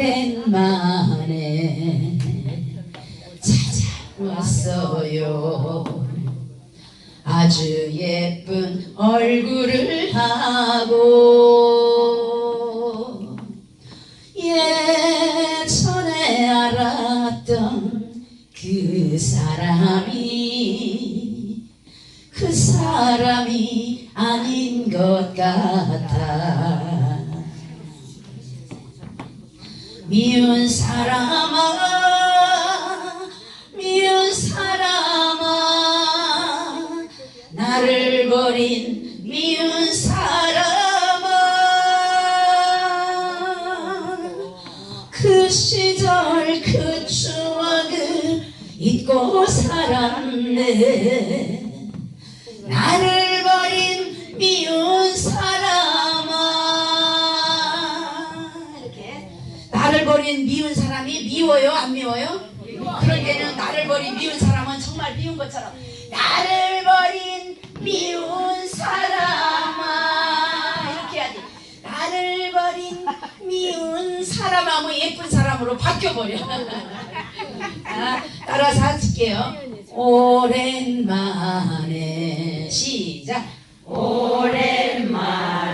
오랜만에 찾아왔어요. 아주 예쁜 얼굴을 하고 예전에 알았던 그 사람이 그 사람이 아닌 것 같아 미운 사람아 미운 사람아 나를 버린 미운 사람아. 그 시절 그 추억을 잊고 살았네. 나를 버린 미운 사람이 미워요? 안 미워요? 그럴 때는 나를 버린 미운 사람은 정말 미운 것처럼 나를 버린 미운 사람아. 이렇게 해야지. 나를 버린 미운 사람아. 뭐 예쁜 사람으로 바뀌어버려. 아, 따라서 하실게요. 오랜만에 시작. 오랜만에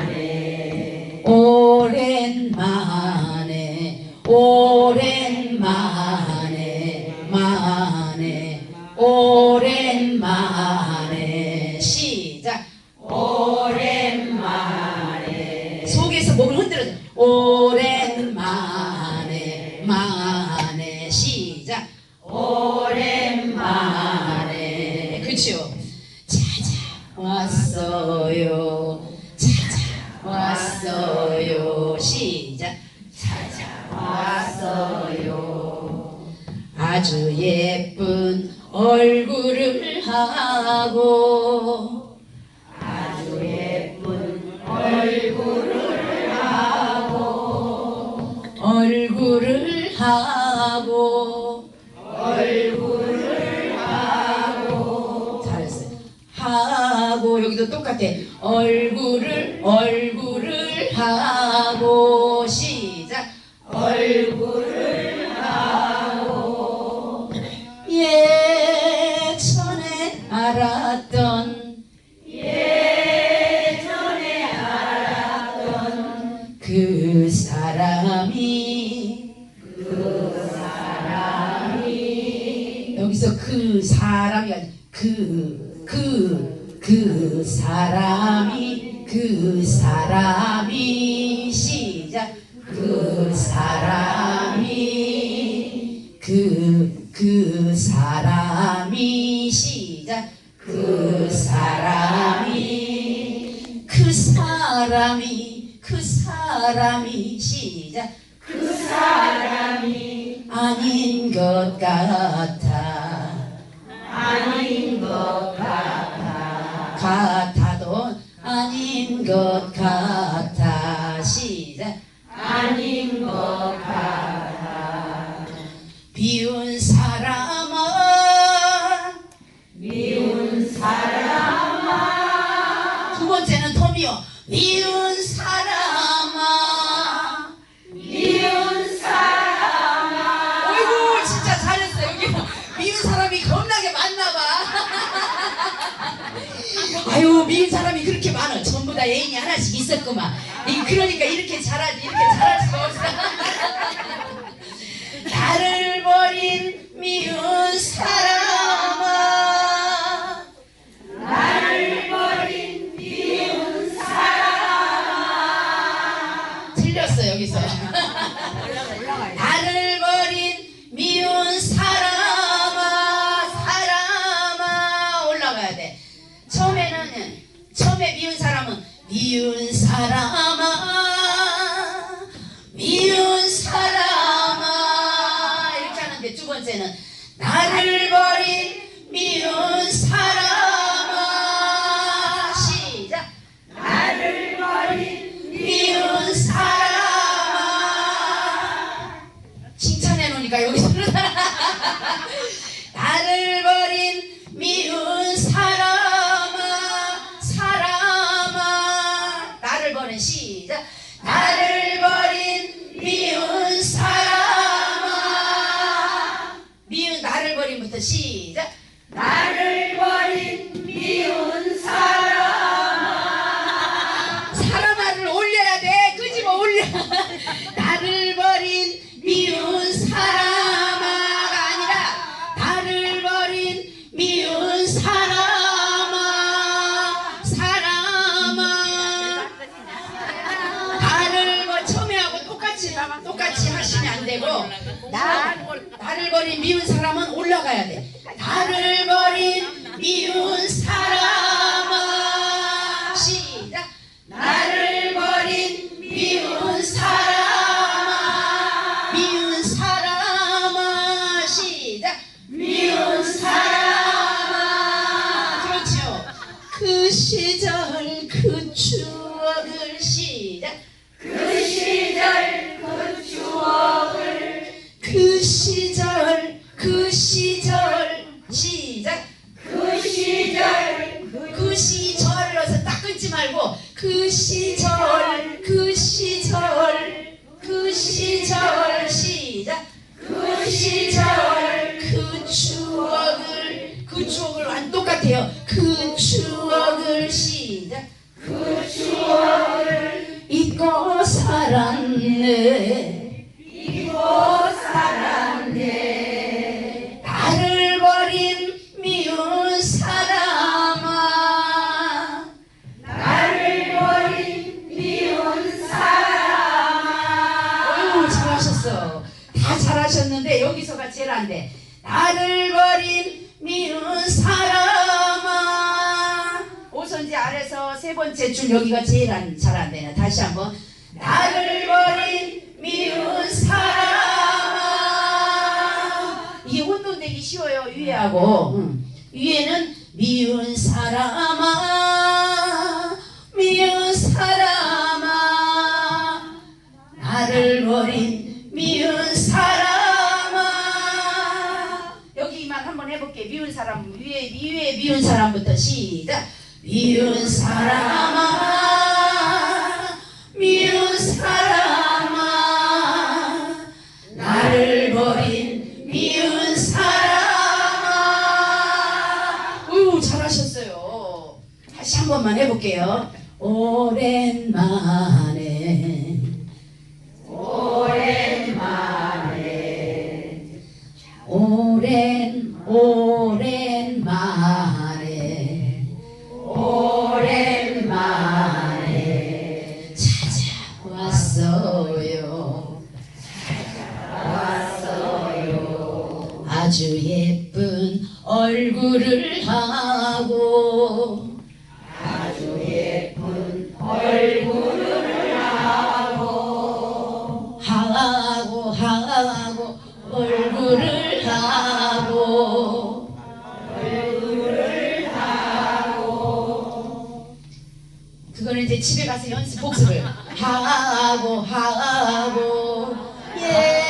오랜만에 만에 시작. 오랜만에. 그렇죠. 찾아왔어요. 찾아왔어요. 시작. 찾아왔어요. 아주 예쁜 얼굴을 하고. 아주 예쁜 얼굴을 하고. 얼굴을 하고 얼굴을 하고 잘했어요. 하고 여기도 똑같아. 얼굴을 얼굴 사람이, 그 사람이, 시작. 그 사람이, 그, 그 사람이, 시작. 그 사람이, 그 사람이, 그 사람이, 시작. 그 사람이 아닌 것 같아. 아닌 것 같아 같아도 아닌 것 같아. 시작. 아닌 것 같아. 비운 사람 미운 사람이 그렇게 많아. 전부 다 애인이 하나씩 있었구만. 이 그러니까 이렇게 잘하지 사람아 나, 나를 버린 미운 사람은 올라가야 돼. 나를 버린 미운 사람 안돼 나를 버린 미운 사람아. 오선지 아래서 세 번째 줄 여기가 제일 안, 잘안 되네 다시 한번. 나를 버린 미운 사람아. 이게 혼돈되기 쉬워요 위에하고. 응. 위에는 미운 사람 위에 미운 사람부터 시작. 미운 사람아 미운 사람아 나를 버린 미운 사람아. 우 잘하셨어요. 다시 한 번만 해볼게요. 오랜만 아주 예쁜 얼굴을 하고 아주 예쁜 얼굴을 하고 하고 하고 얼굴을 하고 얼굴을 하고 그거는 이제 집에 가서 연습 복습을. 하고 하고 예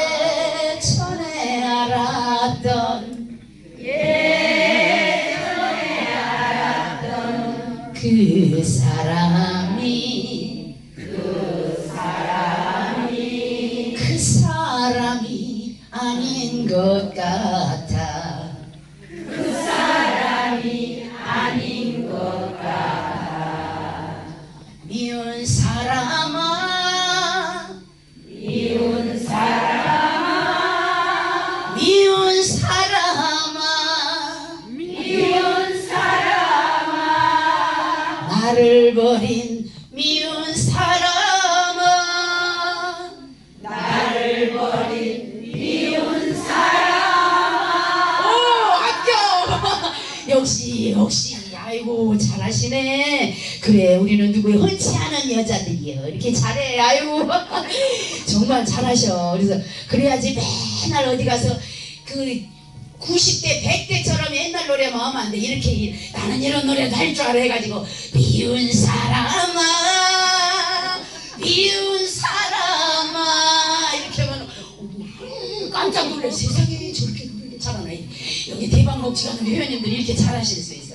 역시 역시 아이고 잘하시네. 그래 우리는 누구의 흔치 않은 여자들이에요. 이렇게 잘해 아이고. 정말 잘하셔. 그래서 그래야지 맨날 어디 가서 그 90대 100대처럼 옛날 노래만 하면 안 돼. 이렇게 나는 이런 노래도 할 줄 알아 해가지고 미운 사람아 미운 사람아. 이렇게 하면 음, 깜짝 놀래 세상에 여기 대방곡지 가는 회원님들이 이렇게 잘하실 수 있어.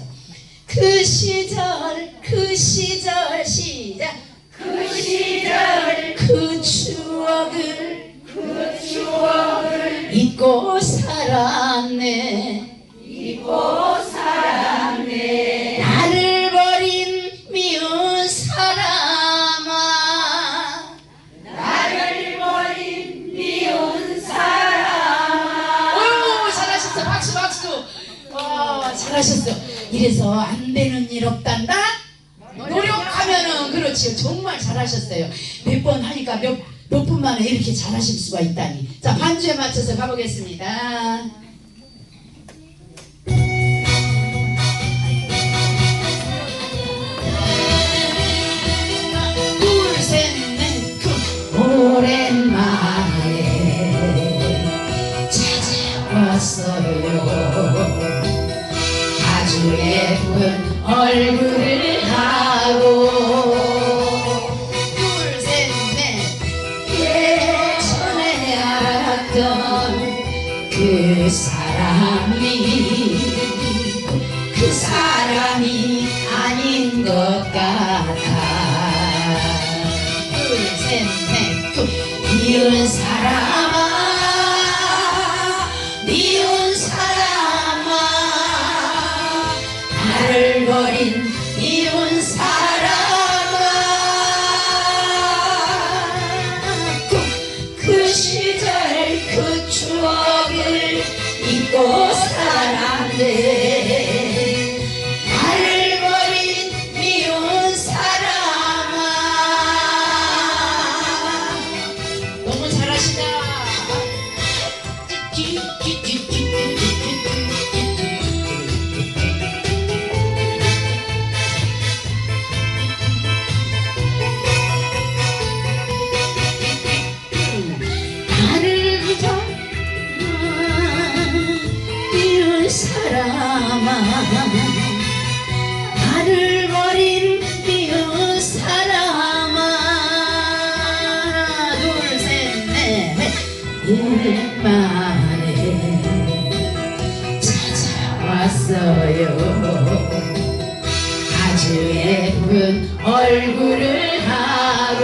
그 시절 그 시절 시작. 그 시절 그 추억을 그 추억을 잊고 살았네. 잊고 이래서 안 되는 일 없단다? 노력하면은 그렇지요 정말 잘하셨어요. 몇 번 하니까 몇 높은만에 이렇게 잘하실 수가 있다니. 자 반주에 맞춰서 가보겠습니다. 오랜만 얼굴을 하고. 둘셋넷. 예전에 알았던 그 사람이 그 사람이 아닌 것 같아. 둘셋넷. 미운 사람 잊고 얼굴을 하고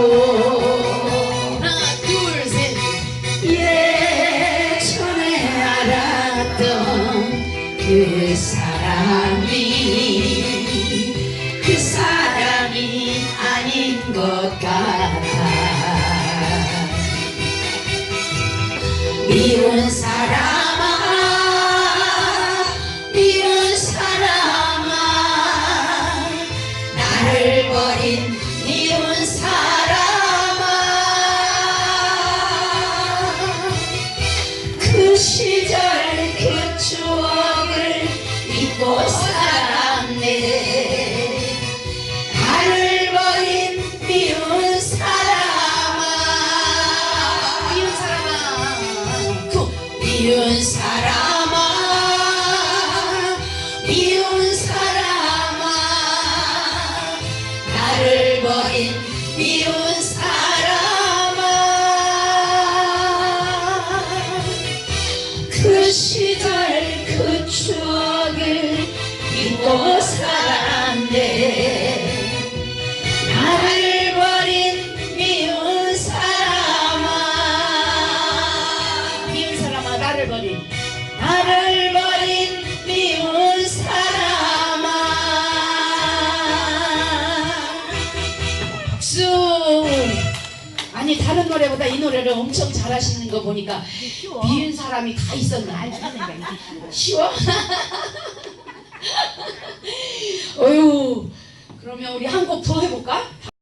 하나 둘셋. 예전에 알았던 그 사람이 그 사람이 아닌 것 같아. 미운 사람 노래보다 이 노래를 엄청 잘하시는 거 보니까 미운 사람이 다 있었네 쉬워? 어휴 그러면 우리 한 곡 더 해볼까?